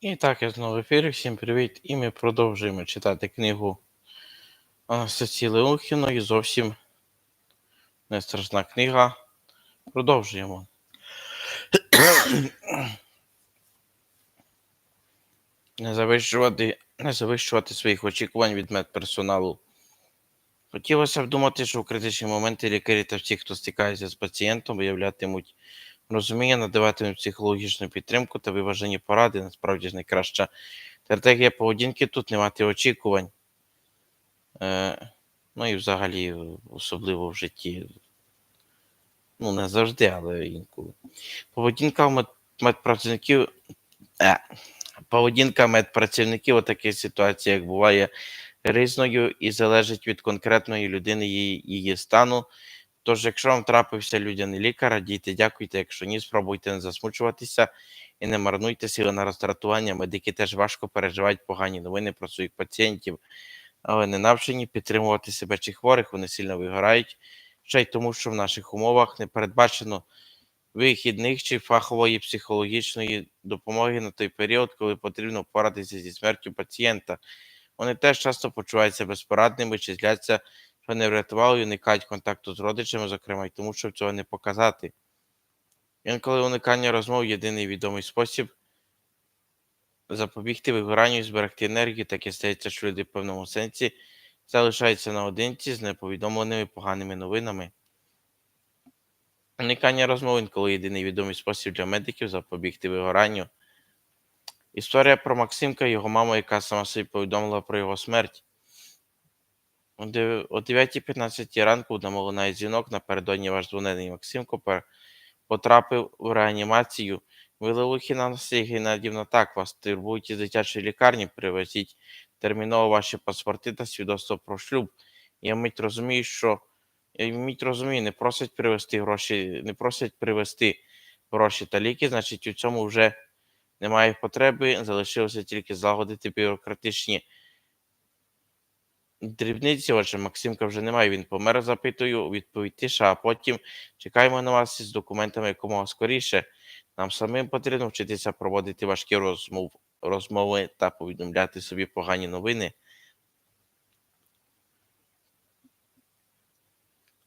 І так, я знову в ефірі. Всім привіт! І ми продовжуємо читати книгу Анастасії Леухіної. Зовсім не страшна книга. Продовжуємо. Не завищувати, не завищувати своїх очікувань від медперсоналу. Хотілося б думати, що у критичні моменти лікарі та всі, хто стикається з пацієнтом, виявлятимуть розуміння, надаватимуть психологічну підтримку та виважені поради. Насправді ж найкраща стратегія поведінки тут не мати очікувань. Е, ну і взагалі, особливо в житті. Ну, не завжди, але інколи. Поведінка мед- медпрацівників. Е, поведінка медпрацівників у таких ситуаціях буває різною і залежить від конкретної людини її, її стану. Тож, якщо вам трапився людяний лікар, радійте, дякуйте. Якщо ні, спробуйте не засмучуватися і не марнуйте сили на роздратування. Медики теж важко переживають погані новини про своїх пацієнтів, але не навчені підтримувати себе чи хворих, вони сильно вигорають. Ще й тому, що в наших умовах не передбачено вихідних чи фахової психологічної допомоги на той період, коли потрібно впоратися зі смертю пацієнта. Вони теж часто почуваються безпорадними чи зляться, що не врятували і уникають контакту з родичами, зокрема й тому, щоб цього не показати. Інколи уникання розмов єдиний відомий спосіб запобігти вигоранню і зберегти енергію, таке стається, що люди в певному сенсі залишаються наодинці з неповідомленими поганими новинами. Уникання розмов інколи єдиний відомий спосіб для медиків запобігти вигоранню. Історія про Максимка, його маму, яка сама собі повідомила про його смерть. О 9.15 ранку вдома лунає дзвінок. Напередодні ваш дзвонений Максимко пер- потрапив у реанімацію. Вилилухіна Анастасія Геннадівна, так, вас турбують із дитячої лікарні, привезіть терміново ваші паспорти та свідоцтво про шлюб. Я мить розумію, що я мить розумію, не просять привезти гроші, не просять привезти гроші та ліки, значить у цьому вже немає потреби, залишилося тільки злагодити бюрократичні дрібниці. Отже, Максимка вже немає, він помер, запитую, відповідь тиша, а потім чекаємо на вас із документами якомога скоріше. Нам самим потрібно вчитися проводити важкі розмов, розмови та повідомляти собі погані новини.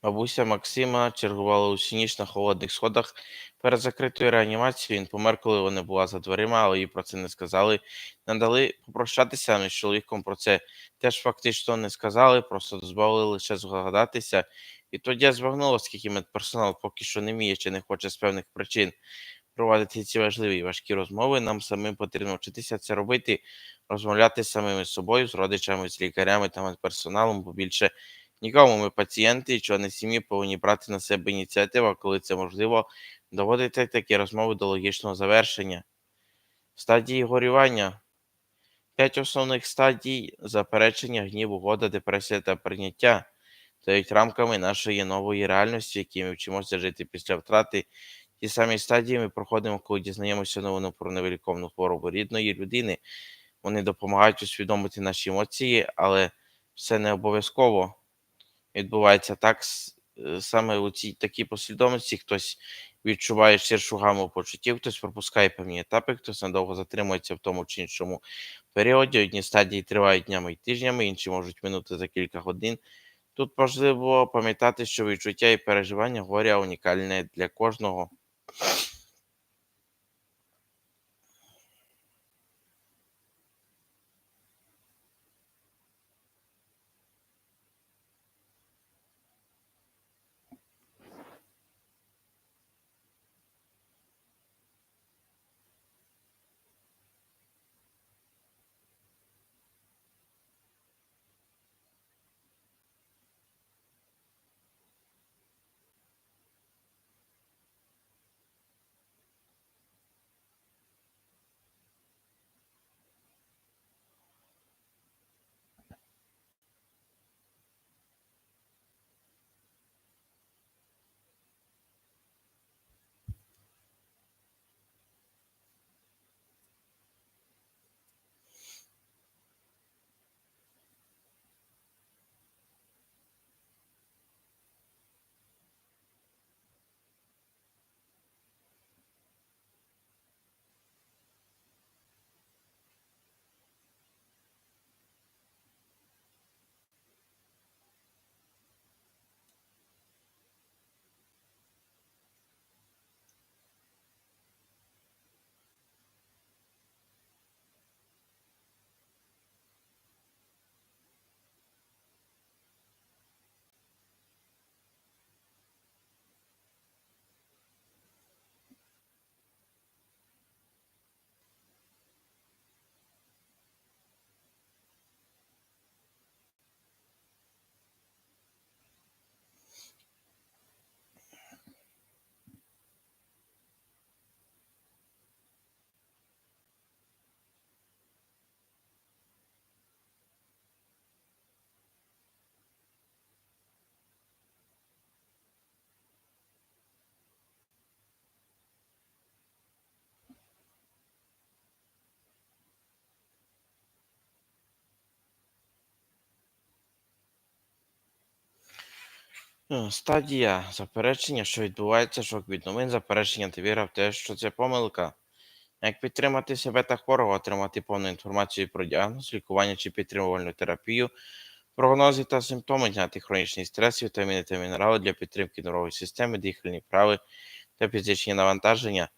Бабуся Максима чергувала усю ніч на холодних сходах перед закритою реанімацією. Він помер, коли вона була за дверима, але їй про це не сказали. Не дали попрощатися ми з чоловіком про це теж фактично не сказали, просто дозволили лише згадатися. І тоді я збагнула, скільки медперсонал поки що не вміє чи не хоче з певних причин проводити ці важливі і важкі розмови. Нам самим потрібно вчитися це робити, розмовляти з самими собою, з родичами, з лікарями та медперсоналом, бо більше нікому ми пацієнти і члени сім'ї повинні брати на себе ініціативу, коли це можливо, доводити такі розмови до логічного завершення. Стадії горювання. П'ять основних стадій заперечення, гнів, угода, депресія та прийняття стають рамками нашої нової реальності, в якій ми вчимося жити після втрати. Ті самі стадії ми проходимо, коли дізнаємося новину про невиліковну хворобу рідної людини. Вони допомагають усвідомити наші емоції, але все не обов'язково відбувається так е, саме у цій такій послідовності. Хтось відчуває ширшу гаму почуттів, хтось пропускає певні етапи, хтось надовго затримується в тому чи іншому періоді. Одні стадії тривають днями і тижнями, інші можуть минути за кілька годин. Тут важливо пам'ятати, що відчуття і переживання горя унікальне для кожного. Стадія заперечення, що відбувається, шок від новин, заперечення віра в те, що це помилка. Як підтримати себе та хворого, отримати повну інформацію про діагноз, лікування чи підтримувальну терапію, прогнози та симптоми, зняти хронічний стрес, вітаміни та мінерали для підтримки нервової системи, дихальні вправи та фізичні навантаження.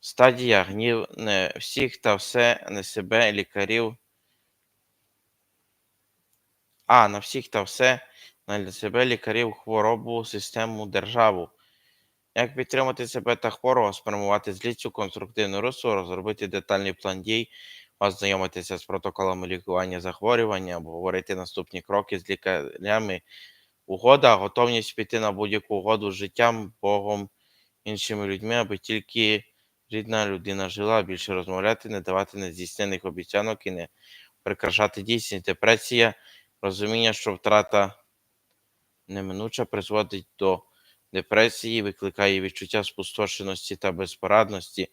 Стадія гнів не всіх та все, не себе, лікарів. А, на всіх та все, для себе, лікарів, хворобу, систему, державу. Як підтримати себе та хворого, спрямувати злість у конструктивну русу, розробити детальний план дій, ознайомитися з протоколами лікування захворювання, обговорити наступні кроки з лікарями. Угода, готовність піти на будь-яку угоду з життям, Богом, іншими людьми, аби тільки рідна людина жила, більше розмовляти, не давати нездійснених обіцянок і не прикрашати дійсність. Депресія, розуміння, що втрата неминуча призводить до депресії, викликає відчуття спустошеності та безпорадності,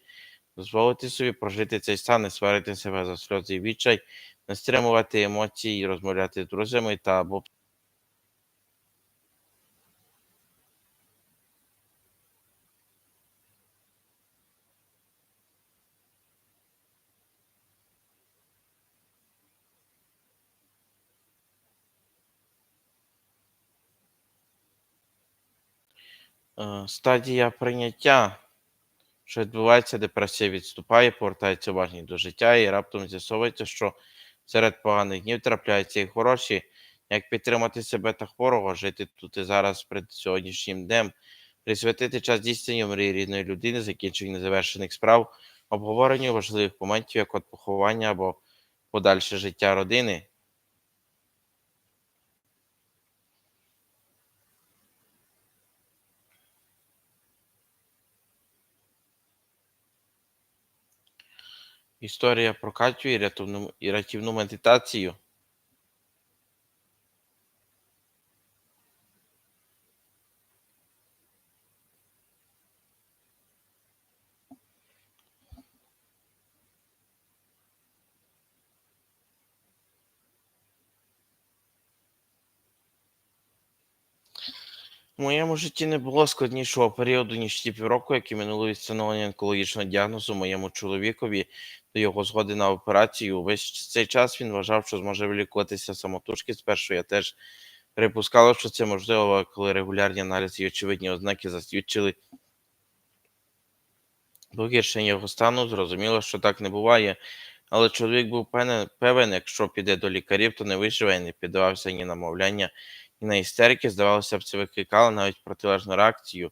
дозволити собі прожити цей стан, не сварити себе за сльози і відчай, не стримувати емоції, розмовляти з друзями та або Стадія прийняття, що відбувається, депресія відступає, повертається уважність до життя, і раптом з'ясовується, що серед поганих днів трапляються і хороші. Як підтримати себе та хворого, жити тут і зараз перед сьогоднішнім днем, присвятити час дійсненню мрії рідної людини, закінченню незавершених справ, обговоренню важливих моментів, як от поховання або подальше життя родини. Історія про Катю і рятівну, і рятівну медитацію. В моєму житті не було складнішого періоду, ніж ті півроку, які минули від встановлення онкологічного діагнозу моєму чоловікові його згоди на операцію. Весь цей час він вважав, що зможе вилікуватися самотужки. Спершу я теж припускала, що це можливо, коли регулярні аналізи і очевидні ознаки засвідчили погіршення його стану, зрозуміло, що так не буває. Але чоловік був певен, якщо піде до лікарів, то не виживе і не піддавався ні на мовляння, ні на істерики. Здавалося б, це викликало навіть протилежну реакцію.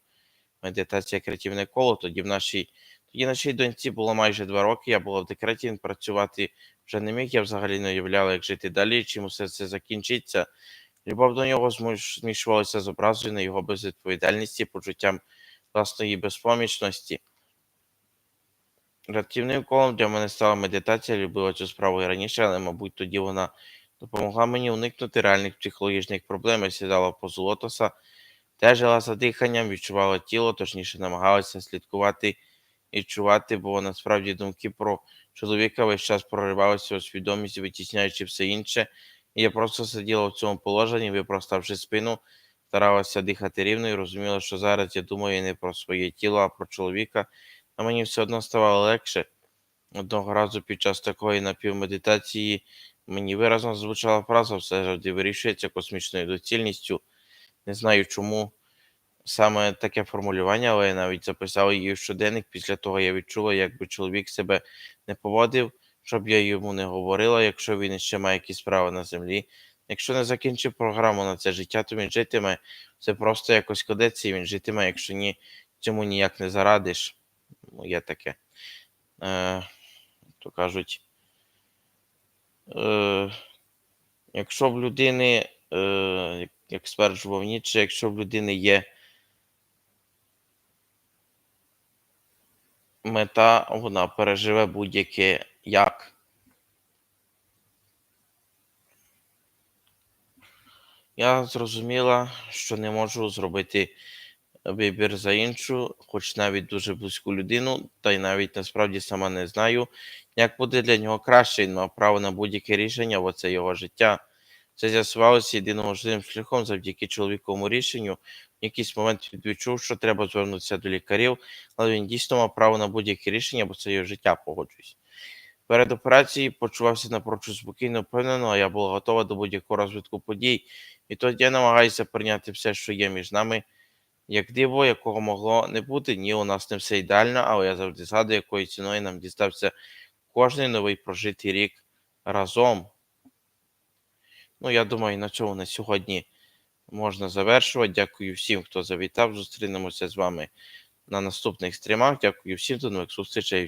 Медитація креативне коло. Тоді в нашій тоді нашій доньці було майже два роки. Я була в декреті, він працювати вже не міг. Я взагалі не уявляла, як жити далі, чим усе це закінчиться. Любов до нього змішувалася з образою на його безвідповідальності, почуттям власної безпомічності. Рятівним колом для мене стала медитація, любила цю справу і раніше, але, мабуть, тоді вона допомогла мені уникнути реальних психологічних проблем. Я сідала в позу лотоса, стежила за диханням, відчувала тіло, точніше намагалася слідкувати і чувати, бо насправді думки про чоловіка весь час проривалися у свідомість, витісняючи все інше. І я просто сиділа в цьому положенні, випроставши спину, старалася дихати рівно і розуміла, що зараз я думаю не про своє тіло, а про чоловіка а мені все одно ставало легше. Одного разу під час такої напівмедитації мені виразно звучала фраза все завжди вирішується космічною доцільністю. Не знаю чому саме таке формулювання, але я навіть записав її в щоденник. Після того я відчула, якби чоловік себе не поводив, щоб я йому не говорила, якщо він ще має якісь справи на землі. Якщо не закінчив програму на це життя, то він житиме. Це просто якось кодеться, і він житиме, якщо ні, цьому ніяк не зарадиш. Ну, є таке. Е, То кажуть, е, якщо в людини, е, як- стверджував Ніцше, якщо в людини є мета, вона переживе будь-яке як. Я зрозуміла, що не можу зробити вибір за іншу, хоч навіть дуже близьку людину, та й навіть насправді сама не знаю, як буде для нього краще. Він мав право на будь-яке рішення, бо це його життя. Це з'ясувалося єдиним можливим шляхом завдяки чоловіковому рішенню. В якийсь момент він відчув, що треба звернутися до лікарів, але він дійсно мав право на будь-яке рішення, бо це його життя, погоджуюсь. Перед операцією почувався напрочуд спокійно, впевнено, а я була готова до будь-якого розвитку подій. І тоді я намагаюся прийняти все, що є між нами, як диво, якого могло не бути. Ні, у нас не все ідеально, але я завжди згадую, якою ціною нам дістався кожний новий прожитий рік разом. Ну, я думаю, на цьому на сьогодні можна завершувати. Дякую всім, хто завітав. Зустрінемося з вами на наступних стрімах. Дякую всім до нових зустрічей.